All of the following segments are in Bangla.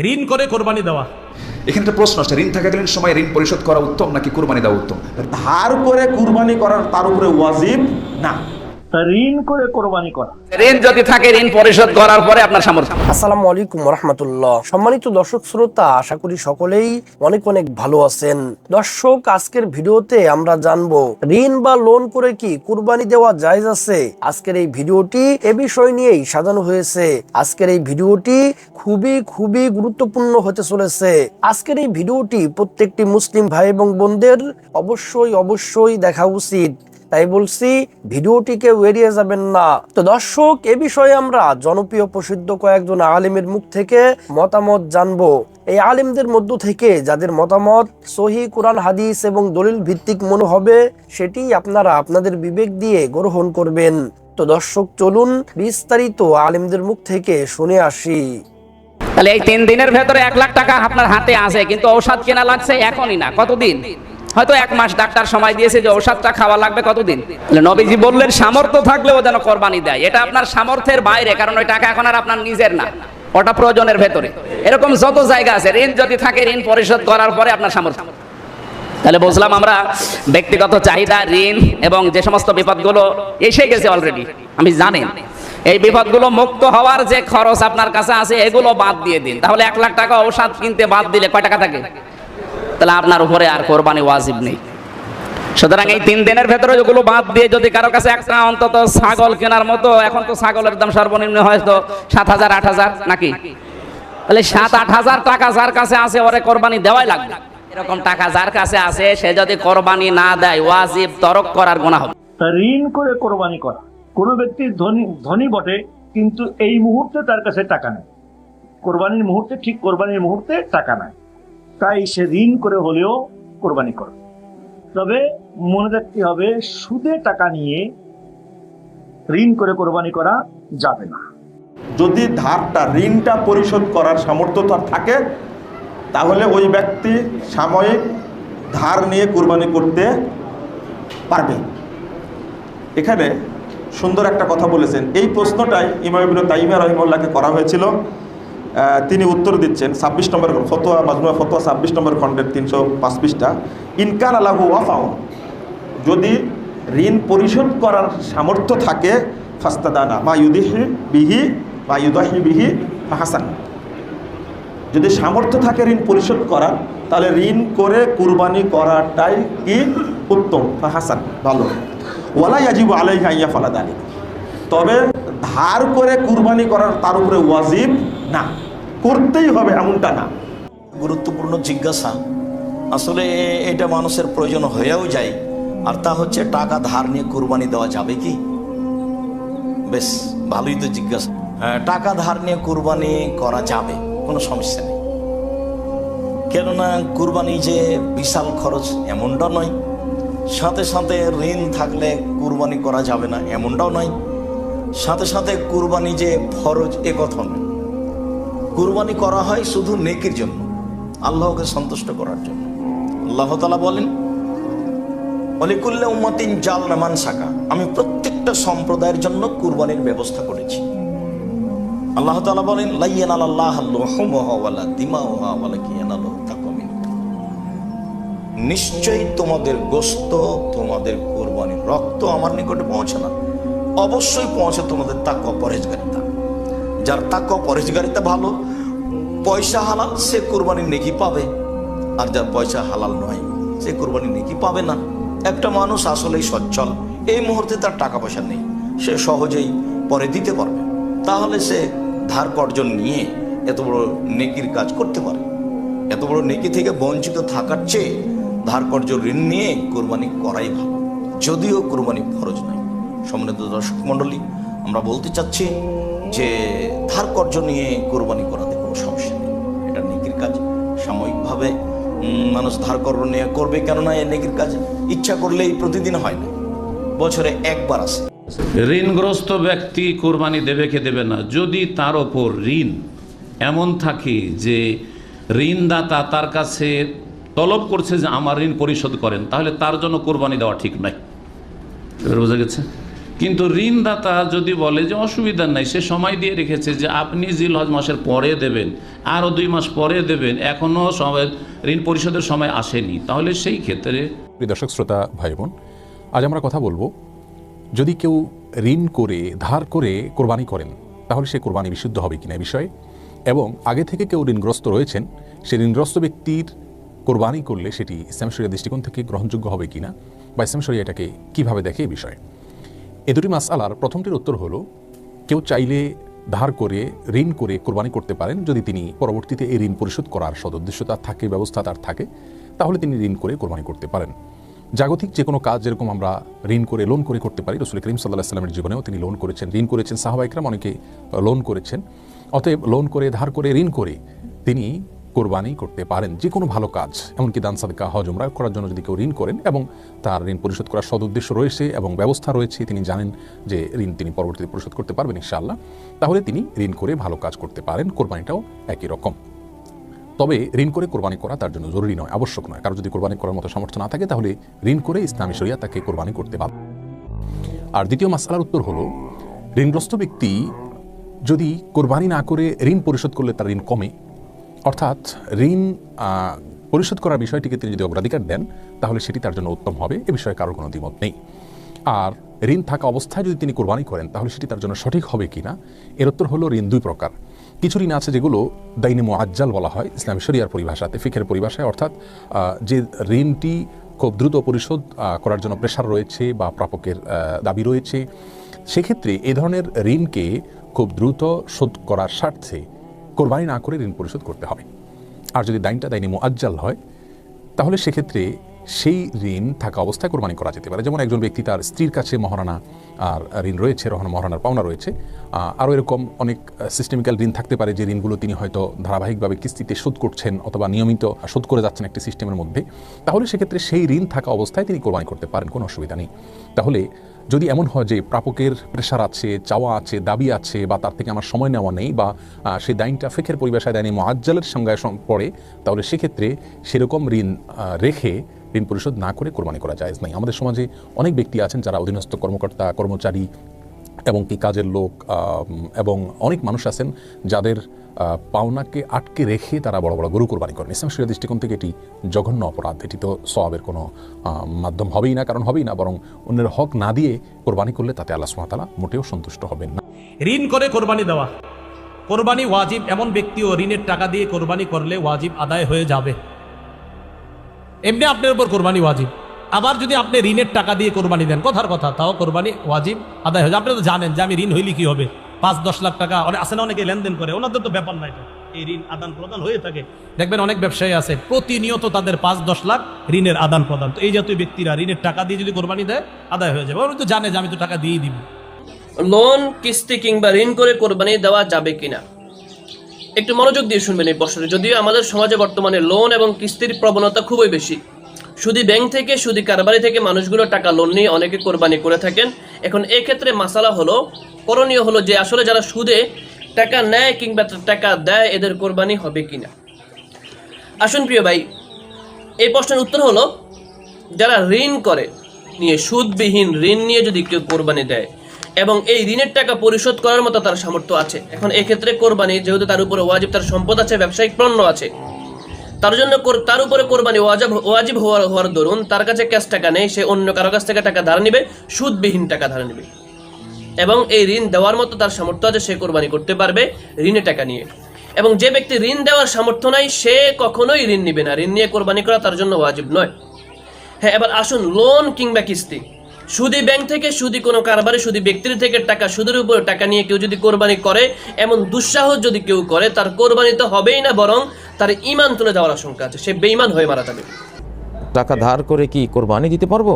ঋণ করে কোরবানি দেওয়া। এখানে একটা প্রশ্ন আসছে ঋণ থাকাকালীন সময় ঋণ পরিশোধ করা উত্তম নাকি কোরবানি দেওয়া উত্তম? ধার করে কোরবানি করার তার উপরে ওয়াজিব? না। ঋণ করে কোরবানি করা। ঋণ যদি থাকে ঋণ পরিশোধ করার পরে আপনার সামর্থ্য। আসসালামু আলাইকুম রহমতুল্লাহ সম্মানিত দর্শক শ্রোতা আশা করি সকলেই অনেক অনেক ভালো আছেন। দর্শক আজকের ভিডিওতে আমরা জানব ঋণ বা লোন করে কি কুরবানি দেওয়া জায়েজ আছে? আজকের এই ভিডিওটি এ বিষয় নিয়েই সাজানো হয়েছে। আজকের এই ভিডিওটি খুবই খুবই গুরুত্বপূর্ণ হতে চলেছে। আজকের এই ভিডিওটি প্রত্যেকটি মুসলিম ভাই এবং বোনদের অবশ্যই অবশ্যই দেখা উচিত। তাই বলছি, ভিডিওটিকে এড়িয়ে যাবেন না। তো দর্শক, এ বিষয়ে আমরা জনপ্রিয় প্রসিদ্ধ কয়েকজন আলিমের মুখ থেকে মতামত জানব। এই আলিমদের মধ্য থেকে যাদের মতামত সহি কোরআন, হাদিস এবং দলিল ভিত্তিক মনে হবে, সেটি আপনারা আপনাদের বিবেক দিয়ে গ্রহণ করবেন। তো দর্শক, চলুন বিস্তারিত আলিমদের মুখ থেকে শুনে আসি। তাহলে এই তিন দিনের ভেতরে এক লাখ টাকা আপনার হাতে আছে, কিন্তু ঔষধ কেনা লাগছে এখনই না। কতদিন? হয়তো এক মাস ডাক্তার সময় দিয়েছে যে ঔষধটা খাওয়া লাগবে কতদিন? নবীজি বললেন, সামর্থ্য থাকলেও যেন কোরবানি দেয়। এটা আপনার সামর্থ্যের বাইরে, কারণ ওই টাকা এখন আর আপনার নিজের না। ওটা প্রয়োজনের ভেতরে। এরকম যত জায়গা আছে, ঋণ যদি থাকে, ঋণ পরিশোধ করার পরে আপনার সামর্থ্য। তাহলে বুঝলাম আমরা, ব্যক্তিগত চাহিদা, ঋণ এবং যে সমস্ত বিপদগুলো এসে গেছে অলরেডি আমি জানেন এই বিপদগুলো মুক্ত হওয়ার যে খরচ আপনার কাছে আছে, এগুলো বাদ দিয়ে দিন। তাহলে এক লাখ টাকা ঔষধ কিনতে বাদ দিলে কয় টাকা থাকে? তাহলে আপনার উপরে আর কোরবানি ওয়াজিব নেই। সুতরাং এই তিন দিনের ভেতরে যেগুলো বাদ দিয়ে যদি কারও কাছে একটা অন্তত ছাগল কেনার মতো, এখন তো ছাগলের দাম সর্বনিম্ন হয়তো সাত হাজার, আট হাজার নাকি? তাহলে সাত, আট হাজার টাকা যার কাছে আছে, ওরে কোরবানি দেওয়াই লাগবে। এরকম টাকা যার কাছে আছে, সে যদি কোরবানি না দেয়, ওয়াজিব তরক করার গুণা হবে ঋণ করে কোরবানি করা। কোনো ব্যক্তি ধনী ধনী বটে, কিন্তু এই মুহূর্তে তার কাছে টাকা নেই। কোরবানির মুহূর্তে, ঠিক কোরবানির মুহূর্তে টাকা নাই। তাই সে ঋণ করে হলেও কোরবানি করে। তবে মনে রাখতে হবে, সুদে টাকা নিয়ে ঋণ করে কোরবানি করা যাবে না। যদি ধারটা, ঋণটা পরিশোধ করার সামর্থ্য তার থাকে, তাহলে ওই ব্যক্তি সাময়িক ধার নিয়ে কুরবানি করতে পারবে। এখানে সুন্দর একটা কথা বলেছেন। এই প্রশ্নটাই ইমাম তাইমিয়া রহিমুল্লাহকে করা হয়েছিল। তিনি উত্তর দিচ্ছেন, ছাব্বিশ নম্বর ফতোয়া মাজমুয়া ফতোয়া, ছাব্বিশ নম্বর খণ্ডের তিনশো পাঁচ পৃষ্ঠা ইনকান আলাহু ওয়াফাউন যদি ঋণ পরিশোধ করার সামর্থ্য থাকে, ফাস্তাদানা, মা ইউদিহি বিহি বা ইউদাহি বিহি হাসান যদি সামর্থ্য থাকে ঋণ পরিশোধ করার, তাহলে ঋণ করে কুরবানি করাটাই কি? উত্তম হাসান ভালো। ওয়ালাই আজিব আলাই হাইয়া ফলা দালি তবে ধার করে কুরবানি করার তার উপরে ওয়াজিব না। করতেই হবে এমনটা না। গুরুত্বপূর্ণ জিজ্ঞাসা। আসলে এটা মানুষের প্রয়োজন হয়েও যায়। আর তা হচ্ছে টাকা ধার নিয়ে কুরবানি দেওয়া যাবে কি? বেশ ভালোই তো জিজ্ঞাসা। হ্যাঁ, টাকা ধার নিয়ে কুরবানি করা যাবে কোনো সমস্যা নেই। কেননা কুরবানি যে বিশাল খরচ এমনটা নয়। সাথে সাথে ঋণ থাকলে কুরবানি করা যাবে না এমনটাও নয়। সাথে সাথে কুরবানি যে ফরজ এ কথা নয়। কুরবানি করা হয় শুধু নেকির জন্য, আল্লাহকে সন্তুষ্ট করার জন্য। আল্লাহ তালা বলেন, অলিকুল্লা উম্মাতিন জাল নামান শাখা আমি প্রত্যেকটা সম্প্রদায়ের জন্য কুরবানির ব্যবস্থা করেছি। আল্লাহ তালা বলেন, লাইয়ান আল্লাহ ওয়ালা দিমাউহা ওয়ালা কিয়ানালু। নিশ্চয়ই তোমাদের গোস্ত, তোমাদের কুরবানির রক্ত আমার নিকটে পৌঁছে না। অবশ্যই পৌঁছে তোমাদের তাকওয়া পরেজগারিতা যার তাকওয়া পরেজগারিতা ভালো, পয়সা হালাল, সে কোরবানির নেকি পাবে। আর যার পয়সা হালাল নয়, সে কোরবানির নেকি পাবে না। একটা মানুষ আসলেই সচ্ছল, এই মুহূর্তে তার টাকা পয়সা নেই। সে সহজেই পরে দিতে পারবে। তাহলে সে ধার কর্জন নিয়ে এত বড় নেকির কাজ করতে পারে। এত বড় নেকি থেকে বঞ্চিত থাকার চেয়ে ধার কর্য ঋণ নিয়ে কোরবানি করাই ভালো। যদিও কোরবানি খরচ নয়। সম্মানিত দর্শক মণ্ডলী, আমরা বলতে চাচ্ছি যে ধার কর্য নিয়ে কোরবানি করাতে কোনো সমস্যা নেই। এটা নেকির কাজ। সাময়িকভাবে মানুষ ধার কর্য নিয়ে করবে, কেননা এই নেকির কাজ ইচ্ছা করলেই প্রতিদিন হয় না। বছরে একবার আসে ঋণগ্রস্ত ব্যক্তি কোরবানি দেবে কে দেবে না? যদি তার ওপর ঋণ এমন থাকে যে ঋণদাতা তার কাছে তলব করছে যে, আমার ঋণ পরিশোধ করেন, তাহলে তার জন্য কোরবানি দেওয়া ঠিক নয় বোঝা গেছে? কিন্তু ঋণদাতা যদি বলে যে অসুবিধা নাই, সে সময় দিয়ে রেখেছে যে আপনি জিল হজ মাসের পরে দেবেন, আরও দুই মাস পরে দেবেন, এখনও সময়, ঋণ পরিশোধের সময় আসেনি, তাহলে সেই ক্ষেত্রে দর্শক, শ্রোতা ভাই বোন আজ আমরা কথা বলব, যদি কেউ ঋণ করে, ধার করে কোরবানি করেন, তাহলে সে কোরবানি বিশুদ্ধ হবে কিনা বিষয়ে? এবং আগে থেকে কেউ ঋণগ্রস্ত রয়েছেন, সে ঋণগ্রস্ত ব্যক্তির কোরবানি করলে সেটি ইসলাম শরিয়া দৃষ্টিকোণ থেকে গ্রহণযোগ্য হবে কিনা, বা ইসলাম এটাকে কীভাবে দেখে এই বিষয়ে? এ দুটি মাসআলার প্রথমটির উত্তর হলো, কেউ চাইলে ধার করে, ঋণ করে কোরবানি করতে পারেন। যদি তিনি পরবর্তীতে এই ঋণ পরিশোধ করার সদুদ্দেশ্য তার থাকে, ব্যবস্থা তার থাকে, তাহলে তিনি ঋণ করে কোরবানি করতে পারেন। জাগতিক যে কোনো কাজ যেরকম আমরা ঋণ করে লোন করে করতে পারি, রসুল করিম সাল্লাহ সাল্লামের জীবনেও তিনি লোন করেছেন, ঋণ করেছেন সাহাবাইকরাম অনেকে লোন করেছেন। অতএব লোন করে, ধার করে, ঋণ করে তিনি কোরবানি করতে পারেন যে কোনো ভালো কাজ। এমনকি দান সাদকা, হজ, উমরা করার জন্য যদি কেউ ঋণ করেন এবং তার ঋণ পরিশোধ করার সদুদ্দেশ্য রয়েছে এবং ব্যবস্থা রয়েছে, তিনি জানেন যে ঋণ তিনি পরবর্তীতে পরিশোধ করতে পারবেন ইনশাআল্লাহ, তাহলে তিনি ঋণ করে ভালো কাজ করতে পারেন, কোরবানিটাও একই রকম। তবে ঋণ করে কোরবানি করা তার জন্য জরুরি নয়, আবশ্যক নয়। কারও যদি কোরবানি করার মতো সামর্থ্য না থাকে, তাহলে ঋণ করে ইসলামী শরিয়া তাকে কোরবানি করতে পারে আর দ্বিতীয় মাসালার উত্তর হলো, ঋণগ্রস্ত ব্যক্তি যদি কোরবানি না করে ঋণ পরিশোধ করলে তার ঋণ কমে অর্থাৎ ঋণ পরিশোধ করার বিষয়টিকে তিনি যদি অগ্রাধিকার দেন, তাহলে সেটি তার জন্য উত্তম হবে। এ বিষয়ে কারোর কোনো দ্বিমত নেই। আর ঋণ থাকা অবস্থায় যদি তিনি কোরবানি করেন, তাহলে সেটি তার জন্য সঠিক হবে কিনা এর উত্তর হলো ঋণ দুই প্রকার। কিছু ঋণ আছে যেগুলো দাইনে মোয়াজ্জাল বলা হয়, ইসলামী শরিয়ার পরিভাষাতে, ফিখের পরিভাষায়, অর্থাৎ যে ঋণটি খুব দ্রুত পরিশোধ করার জন্য প্রেশার রয়েছে বা প্রাপকের দাবি রয়েছে, সেক্ষেত্রে এ ধরনের ঋণকে খুব দ্রুত শোধ করার স্বার্থে কোরবানি না করে ঋণ পরিশোধ করতে হবে। আর যদি দাইনটা দাইনি মোয়াজ্জাল হয়, তাহলে সেক্ষেত্রে সেই ঋণ থাকা অবস্থায় কোরবানি করা যেতে পারে। যেমন একজন ব্যক্তি তার স্ত্রীর কাছে মহারানা, আর ঋণ রয়েছে, রহনা, মহারানার পাওনা রয়েছে। আরও এরকম অনেক সিস্টেমিক্যাল ঋণ থাকতে পারে যে ঋণগুলো তিনি হয়তো ধারাবাহিকভাবে কিস্তিতে শোধ করছেন অথবা নিয়মিত শোধ করে যাচ্ছেন একটি সিস্টেমের মধ্যে। তাহলে সেক্ষেত্রে সেই ঋণ থাকা অবস্থায় তিনি কোরবানি করতে পারেন, কোনো অসুবিধা নেই। তাহলে যদি এমন হয় যে প্রাপকের প্রেশার আছে, চাওয়া আছে, দাবি আছে বা তার থেকে আমার সময় নেওয়া নেই বা সেই দাইনটা ফেকের পরিবেশায় দায়নি মোয়াজ্জালের সম- পড়ে, তাহলে সেক্ষেত্রে সেরকম ঋণ রেখে ঋণ পরিশোধ না করে কোরবানি করা যায় নাই আমাদের সমাজে অনেক ব্যক্তি আছেন যারা অধীনস্থ কর্মকর্তা, কর্মচারী এবং কি কাজের লোক এবং অনেক মানুষ আছেন যাদের পাওনাকে আটকে রেখে তারা বড় বড় গরু কোরবানি করেন। ইসলাম শরীয় দৃষ্টিকোণ থেকে এটি জঘন্য অপরাধ। এটি তো সবের কোনো মাধ্যম হবেই না, কারণ হবেই না, বরং অন্যের হক না দিয়ে কোরবানি করলে তাতে আল্লাহ সুমাতালা মোটেও সন্তুষ্ট হবেন না। ঋণ করে কোরবানি দেওয়া। কোরবানি ওয়াজিব। এমন ব্যক্তিও ঋণের টাকা দিয়ে কোরবানি করলে ওয়াজিব আদায় হয়ে যাবে। এমনি আপনার উপর কোরবানি ওয়াজিব। আবার যদি আপনি ঋণের টাকা দিয়ে কোরবানি দেন, কথার কথা, তাও কোরবানি ওয়াজিব, আদায় হয়ে আপনি তো জানেন যে আমি ঋণ হইলে কি হবে? পাঁচ, দশ লাখ টাকা অনেক আছে না অনেকে লেনদেন করে, ওনাদের তো ব্যাপার নাই এই ঋণ আদান প্রদান হয়ে থাকে। দেখবেন অনেক ব্যবসায়ী আছে, প্রতিনিয়ত তাদের পাঁচ, দশ লাখ ঋণের আদান প্রদান। তো এই জাতীয় ব্যক্তিরা ঋণের টাকা দিয়ে যদি কোরবানি দেয়, আদায় হয়ে যাবে। ওরা তো জানে যে আমি তো টাকা দিয়েই দিব। লোন, কিস্তি কিংবা ঋণ করে কোরবানি দেওয়া যাবে কিনা? একটু মনোযোগ দিয়ে শুনবেন এই প্রশ্নটি। যদিও আমাদের সমাজে বর্তমানে লোন এবং কিস্তির প্রবণতা খুবই বেশি। শুধু ব্যাংক থেকে শুধু কারবারি থেকে মানুষগুলো টাকা লোন নিয়ে অনেকে কোরবানি করে থাকেন। এখন এই ক্ষেত্রে মাসালা হলো, করণীয় হলো যে আসলে যারা সুদে টাকা নেয় কিংবা টাকা দেয়, এদের কোরবানি হবে কিনা। আসুন প্রিয় ভাই, এই প্রশ্নের উত্তর হলো, যারা ঋণ করে, নিয়ে সুদবিহীন ঋণ নিয়ে যদি কেউ কোরবানি দেয় এবং এই ঋণের টাকা পরিশোধ করার মতো তার সামর্থ্য আছে। এখন এক্ষেত্রে কোরবানি, যেহেতু তার উপরে ওয়াজিব, তার সম্পদ আছে, ব্যবসায়িক পণ্য আছে। তার জন্য তার উপরে কোরবানি ওয়াজিব ওয়াজিব হওয়ার হওয়ার দরুন তার কাছে ক্যাশ টাকা নেই, সে অন্য কারও কাছ থেকে টাকা ধার নিবে, সুদবিহীন টাকা ধার নিবে। এবং এই ঋণ দেওয়ার মতো তার সামর্থ্য আছে, সে কোরবানি করতে পারবে ঋণের টাকা নিয়ে। এবং যে ব্যক্তি ঋণ দেওয়ার সামর্থ্য নাই, সে কখনোই ঋণ নিবে না। ঋণ নিয়ে কোরবানি করা তার জন্য ওয়াজিব নয়। হ্যাঁ এবার আসুন, লোন কিংবা কিস্তি। সুদি ব্যাংক থেকে সুদি কোনো কারবারে, সুদি ব্যক্তির থেকে টাকা, সুদের উপর টাকা নিয়ে কেউ যদি কোরবানি করে, এমন দুঃসাহস যদি কেউ করে, তার কোরবানি তো হবেই না, বরং তার ইমান তুলে যাওয়ার আশঙ্কা আছে। সে বেঈমান হয়ে মারা যাবে। টাকা ধার করে কি কোরবানি দিতে পারব?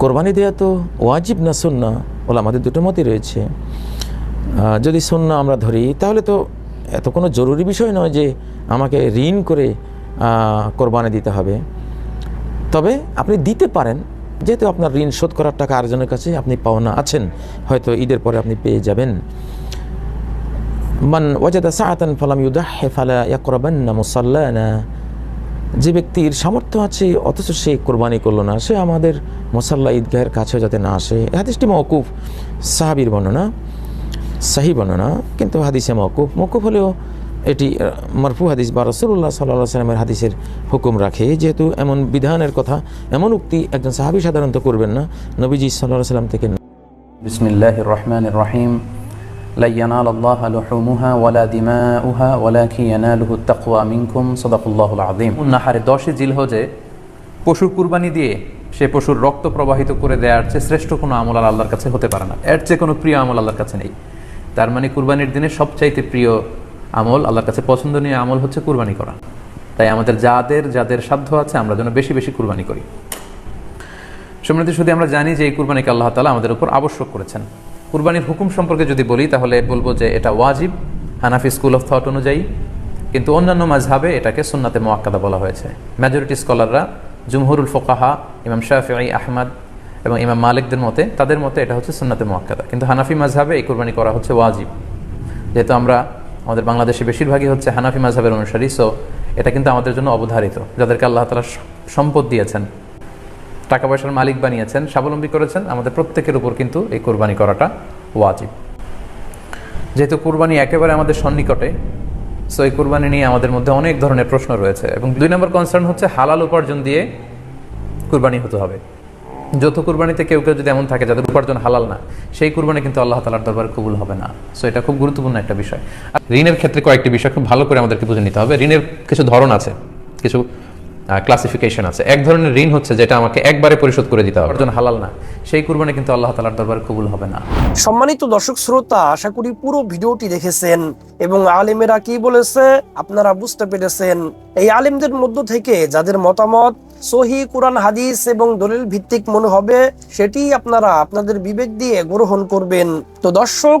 কোরবানি দেওয়া তো ওয়াজিব না সুন্না? ওলা আমাদের দুটো মতই রয়েছে। যদি সুন্না আমরা ধরি, তাহলে তো এত কোনো জরুরি বিষয় নয় যে আমাকে ঋণ করে কোরবানি দিতে হবে। তবে আপনি দিতে পারেন যেহেতু আপনার ঋণ শোধ করার টাকা আরেকজনের কাছে আপনি পাওনা আছেন, হয়তো ঈদের পরে আপনি পেয়ে যাবেন। মান ওয়াজাদা সাআতান ফালাম ইউদাহহি ফালা ইয়াকরাবান্না মুসাল্লানা। যে ব্যক্তির সামর্থ্য আছে, অথচ সে কোরবানি করল না, সে আমাদের মোসাল্লা ঈদগাহের কাছেও যাতে না আসে। হাদিসটি মৌকুফ সাহাবির বর্ণনা, সাহি বর্ণনা, কিন্তু হাদিসে মৌকুফ মৌকুফ হলেও এটি আহ, মারফু হাদিস বা রসুল্লাহ সাল্লাহ সাল্লামের হাদিসের হুকুম রাখে যেহেতু এমন বিধানের কথা এমন উক্তি একজন সাহাবি সাধারণত করবেন না নবীজি সাল্লাহ সাল্লাম থেকে بسم الله الرحمن الرحيم لن ينال الله لحومها ولا دماؤها ولكن يناله التقوى منكم صدق الله العظيم নাহারে দশই জিলহজে পশুর কুরবানি দিয়ে সে পশুর রক্ত প্রবাহিত করে দেওয়ার চেয়ে শ্রেষ্ঠ কোনো আমল আর আল্লাহর কাছে হতে পারে না এর চেয়ে কোনো প্রিয় আমল আল্লাহর কাছে নেই তার মানে কুরবানির দিনে সবচাইতে প্রিয় আমল, আল্লাহর কাছে পছন্দনীয় আমল হচ্ছে কুরবানি করা। তাই আমাদের যাদের যাদের সাধ্য আছে, আমরা যেন বেশি বেশি কুরবানি করি। সম্মানিত শুধু আমরা জানি যে এই কুরবানিকে আল্লাহ তালা আমাদের উপর আবশ্যক করেছেন। কুরবানির হুকুম সম্পর্কে যদি বলি, তাহলে বলব যে এটা ওয়াজিব, হানাফি স্কুল অফ থট অনুযায়ী। কিন্তু অন্যান্য মাঝহাবে এটাকে সুন্নাতে মোয়াক্কাদা বলা হয়েছে। মেজরিটি স্কলাররা জুমহুরুল ফোকাহা, ইমাম শাহি আহমদ এবং ইমাম মালিকদের মতে, তাদের মতে এটা হচ্ছে সুন্নাতে মোয়াক্কাদা কিন্তু হানাফি মাঝহাবে এই কুরবানি করা হচ্ছে ওয়াজিব। যেহেতু আমরা আমাদের বাংলাদেশে বেশিরভাগই হচ্ছে হানাফি মাঝহাবের অনুসারী সো এটা কিন্তু আমাদের জন্য অবধারিত। যাদেরকে আল্লাহ তালা সম্পদ দিয়েছেন, টাকা পয়সার মালিক বানিয়েছেন, স্বাবলম্বী করেছেন, আমাদের প্রত্যেকের উপর কিন্তু এই কোরবানি করাটা ওয়াজিব। যেহেতু কোরবানি একেবারে আমাদের সন্নিকটে সো এই কোরবানি নিয়ে আমাদের মধ্যে অনেক ধরনের প্রশ্ন রয়েছে এবং দুই নম্বর কনসার্ন হচ্ছে হালাল উপার্জন দিয়ে কুরবানি হতে হবে। যৌথ কুরবানিতে কেউ কেউ যদি এমন থাকে যাদের উপার্জন হালাল না সেই কুরবানি কিন্তু আল্লাহ তালার দরবার কবুল হবে না। সো এটা খুব গুরুত্বপূর্ণ একটা বিষয়। ঋণের ক্ষেত্রে কয়েকটি বিষয় খুব ভালো করে আমাদেরকে বুঝে নিতে হবে। ঋণের কিছু ধরন আছে কিছু ক্লাসিফিকেশন আছে। এক ধরনের ঋণ হচ্ছে যেটা আমাকে একবারে পরিশোধ করে দিতে হবে। হালাল না সেই কুরবানি কিন্তু আল্লাহ তালার দরবার কবুল হবে না। সম্মানিত দর্শক শ্রোতা আশা করি পুরো ভিডিওটি দেখেছেন এবং আলেমেরা কি বলেছে আপনারা বুঝতে পেরেছেন। এই আলেমদের মধ্য থেকে যাদের মতামত সহি কোরআন, হাদিস এবং দলিল ভিত্তিক মনে হবে, সেটি আপনারা আপনাদের বিবেক দিয়ে গ্রহণ করবেন। তো দর্শক